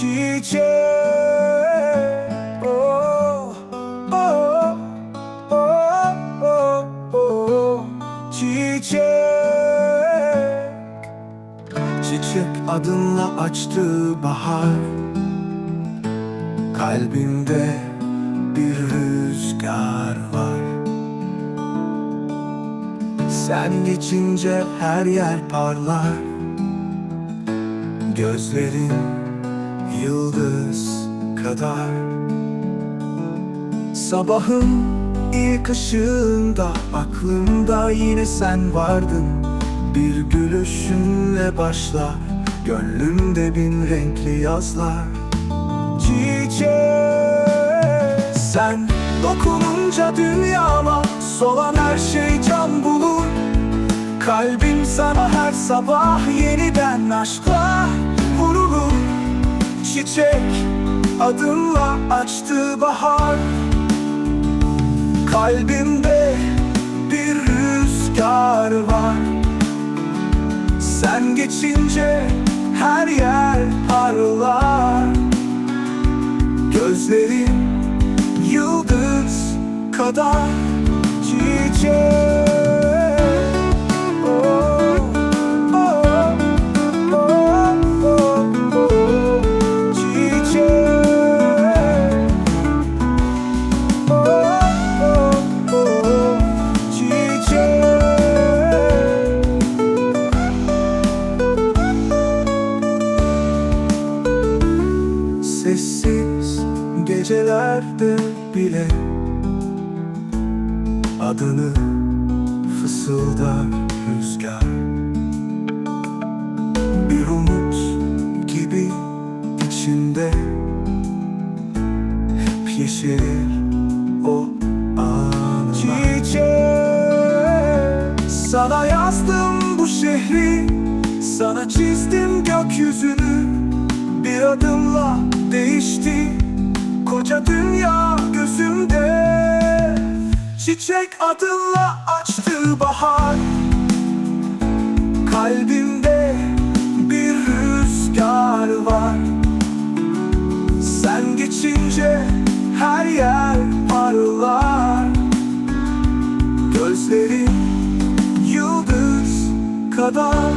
çiçek. Oh, oh, oh, oh, oh, Çiçek. Çiçek adınla açtığı bahar. Kalbimde bir rüzgar var. Sen geçince her yer parlar. Gözlerin yıldız kadar. Sabahın ilk ışığında aklımda yine sen vardın. Bir gülüşünle başlar Gönlümde bin renkli yazlar. Çiçek Sen dokununca dünyama Solan her şey can bulur. Kalbim sana her sabah yeniden aşkla Çiçek adınla açtığı bahar. Kalbimde bir rüzgar var. Sen geçince her yer parlar. Gözlerin yıldız kadar çiçek gecelerde bile Adını fısıldar rüzgar. Bir umut gibi içinde Hep yeşerir o anılar. Çiçek Sana yazdım bu şehri Sana çizdim gökyüzünü. Bir adımla değişti Dünya gözümde. Çiçek adınla açtı bahar. Kalbimde bir rüzgar var. Sen geçince her yer parlar. Gözlerin yıldız kadar